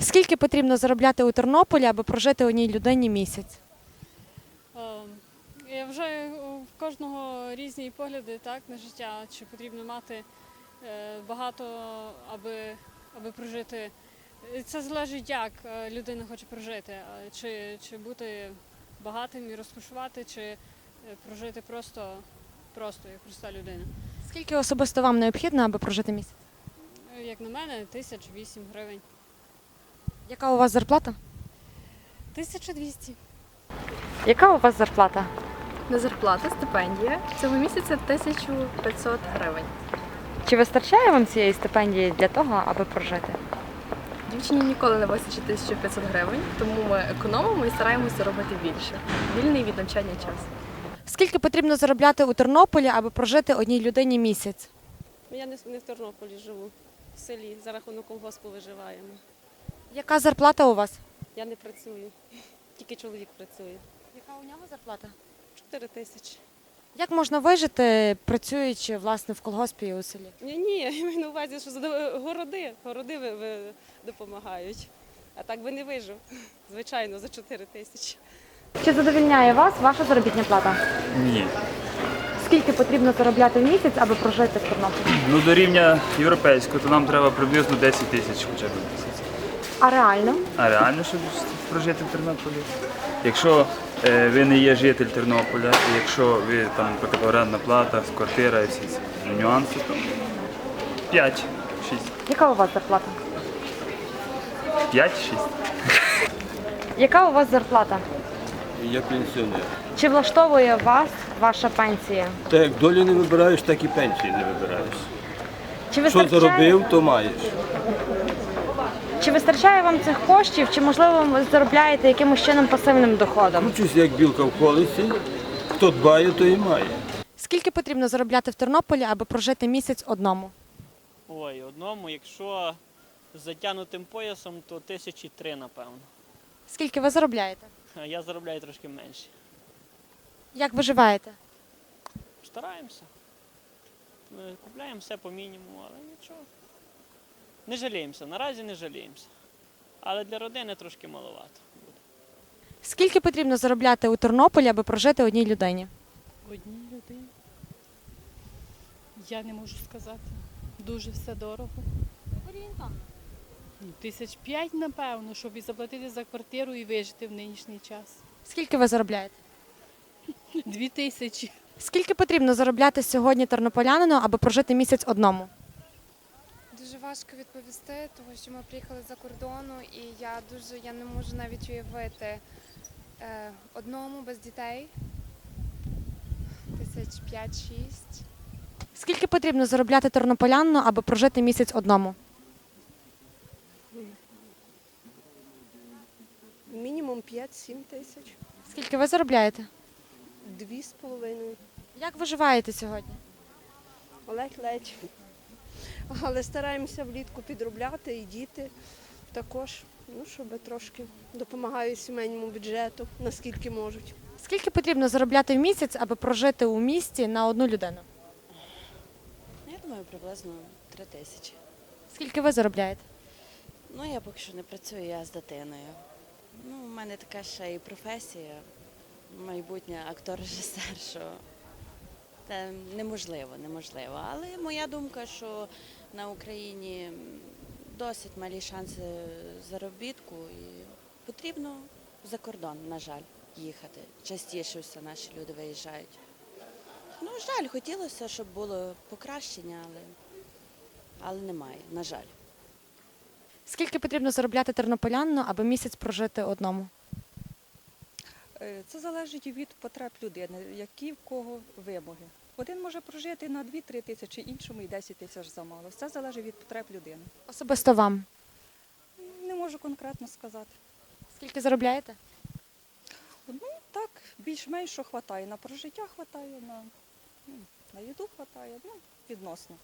Скільки потрібно заробляти у Тернополі, аби прожити одній людині місяць? Ем, Я вважаю, в кожного різні погляди так, на життя, чи потрібно мати е, багато, аби, аби прожити. Це залежить, як е, людина хоче прожити, чи, чи бути багатим і розкошувати, чи е, прожити просто, просто як проста людина. Скільки особисто вам необхідно, аби прожити місяць? Е, Як на мене, тисяч вісім гривень. Яка у вас зарплата? 1200. Яка у вас зарплата? Не зарплата, стипендія. Цього місяця 1500 гривень. Чи вистачає вам цієї стипендії для того, аби прожити? Дівчині ніколи не вистачить 1500 гривень, тому ми економимо і стараємося робити більше. Вільний від навчання час. Скільки потрібно заробляти у Тернополі, аби прожити одній людині місяць? Я не, не в Тернополі живу, в селі, за рахунок колгоспу виживаємо. Яка зарплата у вас? Я не працюю, тільки чоловік працює. Яка у нього зарплата? 4 тисячі. Як можна вижити, працюючи власне в колгоспі і у селі? Ні, ні, я маю на увазі, що городи, городи ви, ви допомагають. А так би не вижив. Звичайно, за 4 тисячі. Чи задовільняє вас ваша заробітна плата? Ні. Скільки потрібно заробляти в місяць, аби прожити в Тернополі? Ну до рівня європейського, то нам треба приблизно 10 тисяч хоча б в місяць. А реально? А реально, щоб прожити в Тернополі? Якщо е, ви не є житель Тернополя, і якщо ви там, наприклад, орендна плата, квартира і всі ці нюанси, то 5-6. Яка у вас зарплата? 5-6. Яка у вас зарплата? Я пенсіонер. Чи влаштовує вас ваша пенсія? Так як долю не вибираєш, так і пенсії не вибираєш. Чи Що вистачає, заробив, то маєш. Чи вистачає вам цих коштів, чи можливо ви заробляєте якимось чином пасивним доходом? Кручусь як білка в колесі. Хто дбає, то і має. Скільки потрібно заробляти в Тернополі, аби прожити місяць одному? Ой, одному, якщо з затягнутим поясом, то тисячі три, напевно. Скільки ви заробляєте? Я заробляю трошки менше. Як виживаєте? Стараємося. Купляємо все по мінімуму, але нічого. Не жаліємося, наразі не жаліємося. Але для родини трошки маловато. Скільки потрібно заробляти у Тернополі, аби прожити одній людині? Одній людині. Я не можу сказати. Дуже все дорого. Ну, Тисяч п'ять, напевно, щоб і заплатити за квартиру і вижити в нинішній час. Скільки ви заробляєте? Дві тисячі. Скільки потрібно заробляти сьогодні тернополянину, аби прожити місяць одному? Дуже важко відповісти, тому що ми приїхали за кордону, і я дуже я не можу навіть уявити е, одному без дітей. Тисяч п'ять-шість. Скільки потрібно заробляти тернополянину, аби прожити місяць одному? Мінімум 5-7 тисяч. Скільки ви заробляєте? Дві з половиною. Як виживаєте сьогодні? Ледь-ледь. Але стараємося влітку підробляти і діти також, ну, щоб трошки допомагають сімейному бюджету, наскільки можуть. Скільки потрібно заробляти в місяць, аби прожити у місті на одну людину? Я думаю, приблизно три тисячі. Скільки ви заробляєте? Ну, я поки що не працюю, я з дитиною. Ну, у мене така ще і професія, майбутня актор-режисер, що це неможливо, неможливо. Але моя думка, що на Україні досить малі шанси заробітку і потрібно за кордон, на жаль, їхати. Частіше все наші люди виїжджають. Ну, жаль, хотілося, щоб було покращення, але, але немає, на жаль. Скільки потрібно заробляти тернополянину, аби місяць прожити одному? Е, Це залежить від потреб людини, які в кого вимоги. Один може прожити на 2-3 тисячі, іншому і 10 тисяч замало. Все залежить від потреб людини. Особисто вам. Не можу конкретно сказати. Скільки заробляєте? Ну так, більш-менш що хватає. На прожиття хватає, на, ну, на їду хватає, ну, відносно.